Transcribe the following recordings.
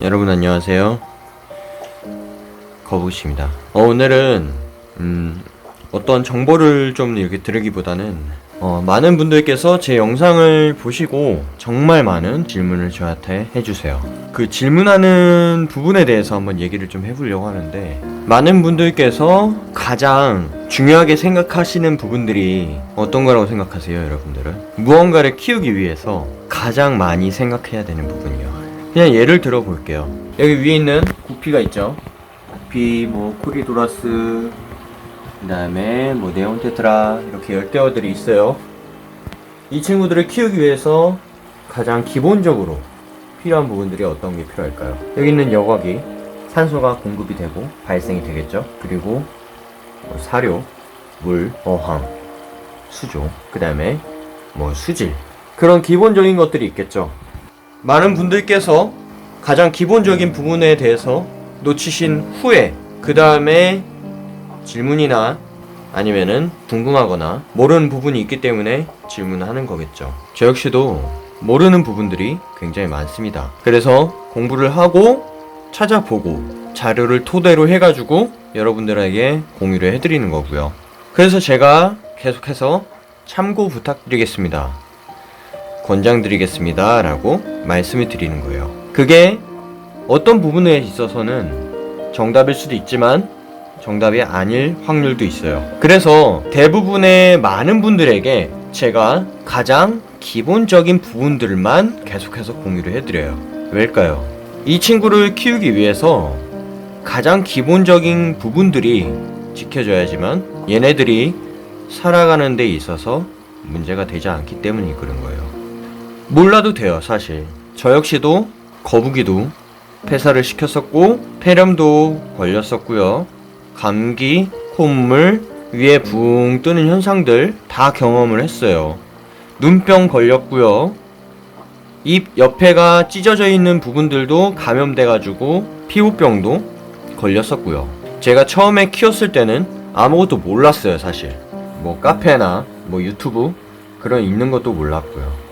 여러분 안녕하세요. 거북입니다. 어, 오늘은 음, 어떤 정보를 좀 이렇게 들으기보다는 어, 많은 분들께서 제 영상을 보시고 정말 많은 질문을 저한테 해주세요. 그 질문하는 부분에 대해서 한번 얘기를 좀 해보려고 하는데 많은 분들께서 가장 중요하게 생각하시는 부분들이 어떤 거라고 생각하세요, 여러분들은? 무언가를 키우기 위해서 가장 많이 생각해야 되는 부분이요. 그냥 예를 들어 볼게요. 여기 위에 있는 구피가 있죠. 구피, 뭐 코리도라스, 그다음에 뭐 네온 테트라 이렇게 열대어들이 있어요. 이 친구들을 키우기 위해서 가장 기본적으로 필요한 부분들이 어떤 게 필요할까요? 여기 있는 여과기, 산소가 공급이 되고 발생이 되겠죠. 그리고 뭐 사료, 물, 어항, 수조, 그다음에 뭐 수질 그런 기본적인 것들이 있겠죠. 많은 분들께서 가장 기본적인 부분에 대해서 놓치신 후에 그 다음에 질문이나 아니면은 궁금하거나 모르는 부분이 있기 때문에 질문하는 거겠죠. 저 역시도 모르는 부분들이 굉장히 많습니다. 그래서 공부를 하고 찾아보고 자료를 토대로 해가지고 여러분들에게 공유를 해드리는 거고요. 그래서 제가 계속해서 참고 부탁드리겠습니다. 권장드리겠습니다. 라고 말씀을 드리는 거예요. 그게 어떤 부분에 있어서는 정답일 수도 있지만 정답이 아닐 확률도 있어요. 그래서 대부분의 많은 분들에게 제가 가장 기본적인 부분들만 계속해서 공유를 해드려요. 왜일까요? 이 친구를 키우기 위해서 가장 기본적인 부분들이 지켜져야지만 얘네들이 살아가는 데 있어서 문제가 되지 않기 때문이 그런 거예요. 몰라도 돼요, 사실. 저 역시도 거북이도 폐사를 시켰었고 폐렴도 걸렸었고요. 감기, 콧물, 위에 붕 뜨는 현상들 다 경험을 했어요. 눈병 걸렸고요. 입 옆에가 찢어져 있는 부분들도 감염돼 가지고 피부병도 걸렸었고요. 제가 처음에 키웠을 때는 아무것도 몰랐어요, 사실. 뭐 카페나 뭐 유튜브 그런 있는 것도 몰랐고요.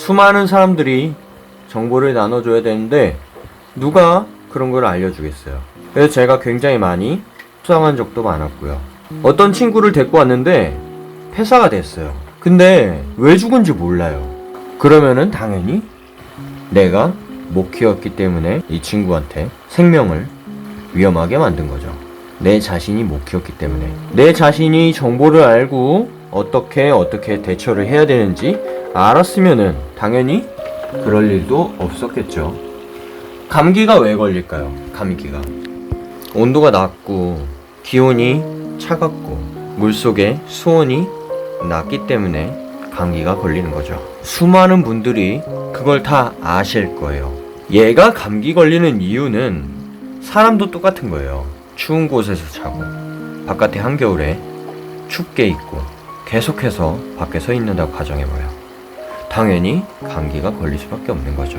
수많은 사람들이 정보를 나눠줘야 되는데 누가 그런 걸 알려주겠어요. 그래서 제가 굉장히 많이 수상한 적도 많았고요. 어떤 친구를 데리고 왔는데 폐사가 됐어요. 근데 왜 죽은지 몰라요. 그러면은 당연히 내가 못 키웠기 때문에 이 친구한테 생명을 위험하게 만든 거죠. 내 자신이 못 키웠기 때문에 내 자신이 정보를 알고 어떻게 어떻게 대처를 해야 되는지 알았으면은 당연히 그럴 일도 없었겠죠. 감기가 왜 걸릴까요? 감기가 온도가 낮고 기온이 차갑고 물속에 수온이 낮기 때문에 감기가 걸리는 거죠. 수많은 분들이 그걸 다 아실 거예요. 얘가 감기 걸리는 이유는 사람도 똑같은 거예요. 추운 곳에서 자고 바깥에 한겨울에 춥게 있고 계속해서 밖에 서 있는다고 가정해봐요. 당연히 감기가 걸릴 수밖에 없는 거죠.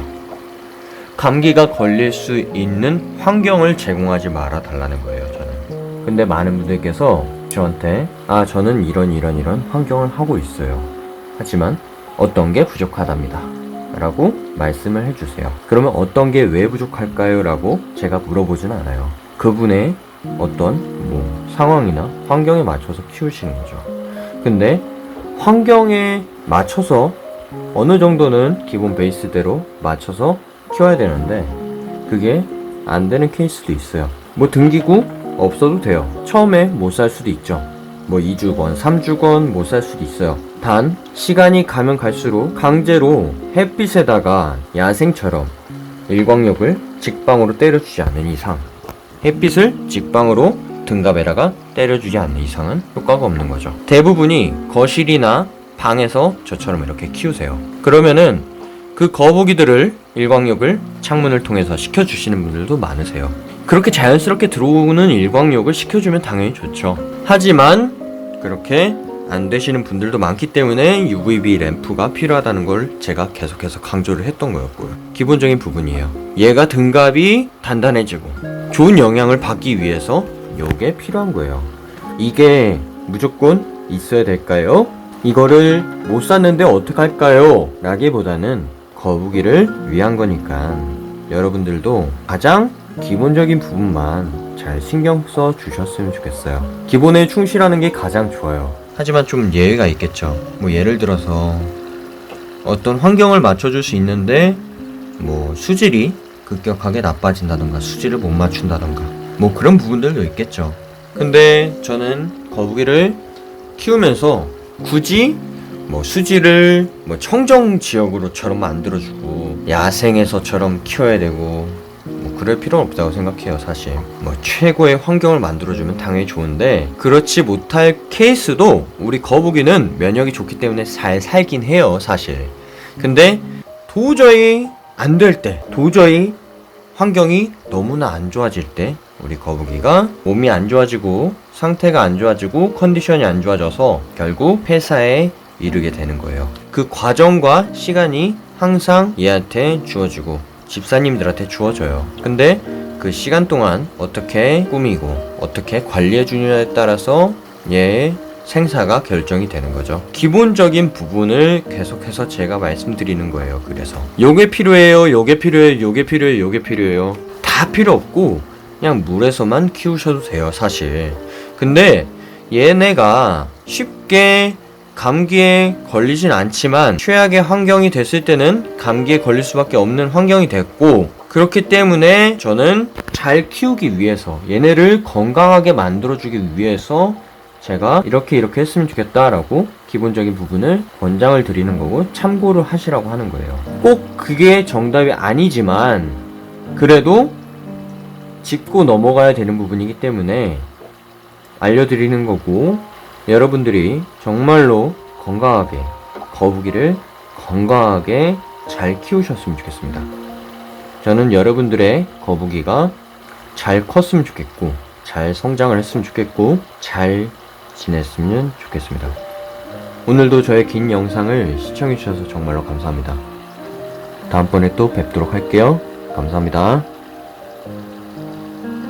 감기가 걸릴 수 있는 환경을 제공하지 말아 달라는 거예요, 저는. 근데 많은 분들께서 저한테 아, 저는 이런 이런 이런 환경을 하고 있어요. 하지만 어떤 게 부족하답니다. 라고 말씀을 해주세요. 그러면 어떤 게 왜 부족할까요? 라고 제가 물어보진 않아요. 그분의 어떤 뭐 상황이나 환경에 맞춰서 키우시는 거죠. 근데 환경에 맞춰서 어느 정도는 기본 베이스대로 맞춰서 키워야 되는데 그게 안 되는 케이스도 있어요. 뭐 등기구 없어도 돼요. 처음에 못 살 수도 있죠. 뭐 2주건, 3주건 못 살 수도 있어요. 단 시간이 가면 갈수록 강제로 햇빛에다가 야생처럼 일광욕을 직방으로 때려주지 않는 이상 햇빛을 직방으로 등갑에다가 때려주지 않는 이상은 효과가 없는 거죠. 대부분이 거실이나 방에서 저처럼 이렇게 키우세요. 그러면은 그 거북이들을 일광욕을 창문을 통해서 시켜주시는 분들도 많으세요. 그렇게 자연스럽게 들어오는 일광욕을 시켜주면 당연히 좋죠. 하지만 그렇게 안 되시는 분들도 많기 때문에 UVB 램프가 필요하다는 걸 제가 계속해서 강조를 했던 거였고요. 기본적인 부분이에요. 얘가 등갑이 단단해지고 좋은 영향을 받기 위해서 요게 필요한 거예요. 이게 무조건 있어야 될까요? 이거를 못 샀는데 어떡할까요? 라기보다는 거북이를 위한 거니까 여러분들도 가장 기본적인 부분만 잘 신경 써 주셨으면 좋겠어요. 기본에 충실하는 게 가장 좋아요. 하지만 좀 예외가 있겠죠. 뭐 예를 들어서 어떤 환경을 맞춰줄 수 있는데 뭐 수질이 급격하게 나빠진다던가 수질을 못 맞춘다던가 뭐 그런 부분들도 있겠죠. 근데 저는 거북이를 키우면서 굳이 뭐 수지를 뭐 청정 지역으로처럼 만들어주고 야생에서처럼 키워야 되고 뭐 그럴 필요는 없다고 생각해요 사실. 뭐 최고의 환경을 만들어주면 당연히 좋은데 그렇지 못할 케이스도 우리 거북이는 면역이 좋기 때문에 잘 살긴 해요 사실. 근데 도저히 안 될 때 도저히 환경이 너무나 안 좋아질 때 우리 거북이가 몸이 안 좋아지고 상태가 안 좋아지고 컨디션이 안 좋아져서 결국 폐사에 이르게 되는 거예요. 그 과정과 시간이 항상 얘한테 주어지고 집사님들한테 주어져요. 근데 그 시간 동안 어떻게 꾸미고 어떻게 관리해 주느냐에 따라서 얘의 생사가 결정이 되는 거죠. 기본적인 부분을 계속해서 제가 말씀드리는 거예요. 그래서 요게 필요해요. 요게 필요해요. 요게 필요해요. 요게 필요해요. 다 필요 없고 그냥 물에서만 키우셔도 돼요. 사실. 근데 얘네가 쉽게 감기에 걸리진 않지만 최악의 환경이 됐을 때는 감기에 걸릴 수밖에 없는 환경이 됐고 그렇기 때문에 저는 잘 키우기 위해서 얘네를 건강하게 만들어주기 위해서 제가 이렇게 이렇게 했으면 좋겠다라고 기본적인 부분을 권장을 드리는 거고 참고를 하시라고 하는 거예요. 꼭 그게 정답이 아니지만 그래도 짚고 넘어가야 되는 부분이기 때문에 알려드리는 거고 여러분들이 정말로 건강하게 거북이를 건강하게 잘 키우셨으면 좋겠습니다. 저는 여러분들의 거북이가 잘 컸으면 좋겠고 잘 성장을 했으면 좋겠고 잘 지냈으면 좋겠습니다. 오늘도 저의 긴 영상을 시청해주셔서 정말로 감사합니다. 다음번에 또 뵙도록 할게요. 감사합니다.